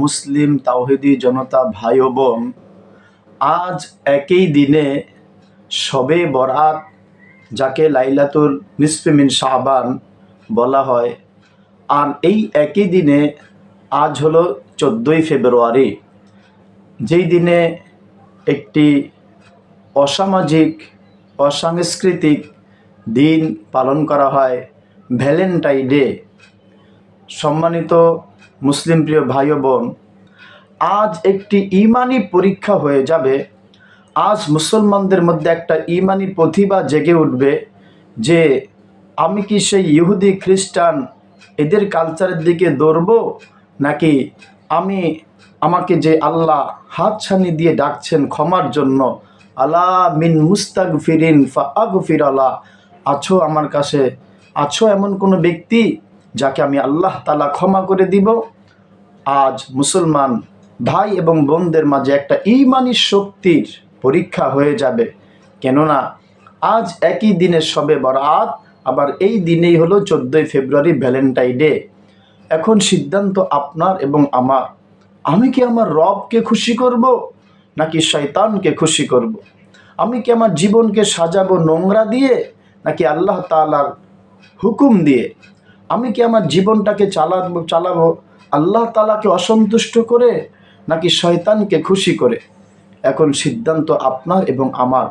মুসলিম তাওহিদি জনতা ভাই ও বোন, আজ একই দিনে শবে বরাত, যাকে লাইলাতুল নিসফে মিন শাহবান বলা হয়, আর এই একই দিনে আজ হলো চোদ্দোই ফেব্রুয়ারি। যেই দিনে একটি অসামাজিক, অসাংস্কৃতিক দিন পালন করা হয় ভ্যালেন্টাইন ডে, সম্মানিত মুসলিম প্রিয় ভাই বোন, আজ একটি ইমানি পরীক্ষা হয়ে যাবে। আজ মুসলমানদের মধ্যে একটা ইমানি প্রতিভা জেগে উঠবে যে আমি কি সেই ইহুদি, খ্রিস্টান এদের কালচারের দিকে দৌড়ব, নাকি আমি আমাকে যে আল্লাহ হাতছানি দিয়ে ডাকছেন ক্ষমার জন্য, আলা মিন মুস্তাক ফিরিন ফাগ ফিরালা আছো আমার কাছে, আছো এমন কোনো ব্যক্তি যাকে আমি আল্লাহ তালা ক্ষমা করে দিব? আজ মুসলমান ভাই এবং বোনদের মাঝে একটা ইমানি শক্তির পরীক্ষা হয়ে যাবে। কেননা আজ একই দিনে সবে বরাত, আবার এই দিনেই হলো চোদ্দোই ফেব্রুয়ারি ভ্যালেন্টাইন ডে। এখন সিদ্ধান্ত আপনার এবং আমার। আমি কি আমার রবকে খুশি করব, নাকি শয়তানকে খুশি করব। আমি কি আমার জীবনকে সাজাবো নোংরা দিয়ে, নাকি আল্লাহ তালার হুকুম দিয়ে? আমি কি আমার জীবনটাকে চালাবো চালাবো আল্লাহ তালাকে অসন্তুষ্ট করে নাকি শয়তানকে খুশি করে? এখন সিদ্ধান্ত আপনার এবং আমার।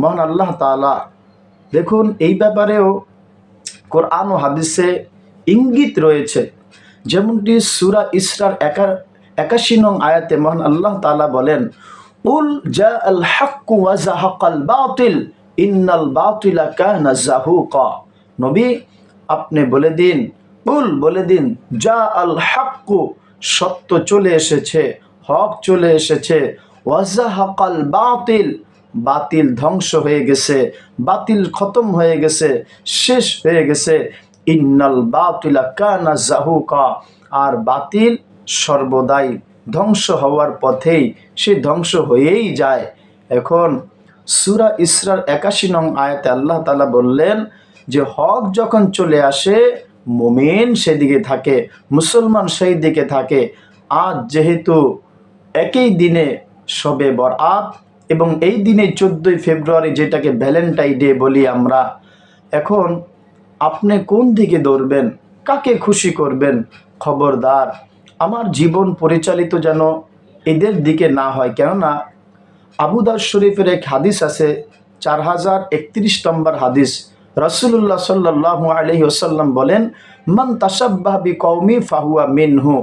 মহান আল্লাহ তালা দেখুন, এই ব্যাপারেও কোরআন ও হাদিসে ইঙ্গিত রয়েছে। যেমনটি সুরা ইসরার একা, একাশি নং আয়াতে মহান আল্লাহ তালা বলেন, উল জা আল হাক্কু ওয়াজাহাকাল বাতিল, ইন্নাল বাতিলা কানা জাহুকা। নবী, আপনি বলে দিন উল বলে দিন। যা আল হাক্কু, সত্য চলে এসেছে, হক চলে এসেছে। ওয়াজাহাকাল বাতিল বাতিল ধ্বংস হয়ে গেছে, বাতিল খতম হয়ে গেছে, শেষ হয়ে গেছে। ইন্নাল বাতিলা কানা জাহুকা, আর বাতিল সর্বদাই ধ্বংস হওয়ার পথেই সে ধ্বংস হয়েই যায়। এখন সুরা ইসরার একাশি নং আয়াতে আল্লাহ তালা বললেন যে, হক যখন চলে আসে মুমিন সেদিকে থাকে, মুসলমান সেই দিকে থাকে। আজ যেহেতু একই দিনে সবে বর বরাত এবং এই দিনে চোদ্দোই ফেব্রুয়ারি যেটাকে ভ্যালেন্টাইন ডে বলি আমরা, এখন আপনি কোন দিকে দৌড়বেন? কাকে খুশি করবেন? খবরদার, আমার জীবন পরিচালিত যেন এদের দিকে না হয়। কেননা আবুদার শরীফের এক হাদিস আছে, চার হাজার একত্রিশ নম্বর হাদিস রসুল্লাহ সাল্লাহ আলহি ওসাল্লাম বলেন, মান তাসাব্বাহবি কৌমি ফাহুয়া মিনহু।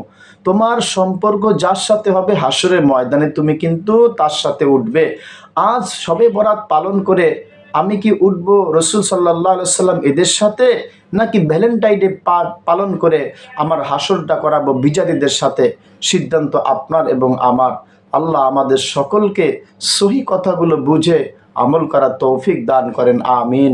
তোমার সম্পর্ক যার সাথে হবে হাসরের ময়দানে, তুমি কিন্তু তার সাথে উঠবে। আজ সবে বরাত পালন করে আমি কি উঠবো রসুল সাল্লাহ সাল্লাম এদের সাথে, নাকি ভ্যালেন্টাইন ডে পালন করে আমার হাসরটা করাবো বিজারীদের সাথে? সিদ্ধান্ত আপনার এবং আমার। আল্লাহ আমাদের সকলকে সহি কথাগুলো বুঝে আমল করা তৌফিক দান করেন, আমিন।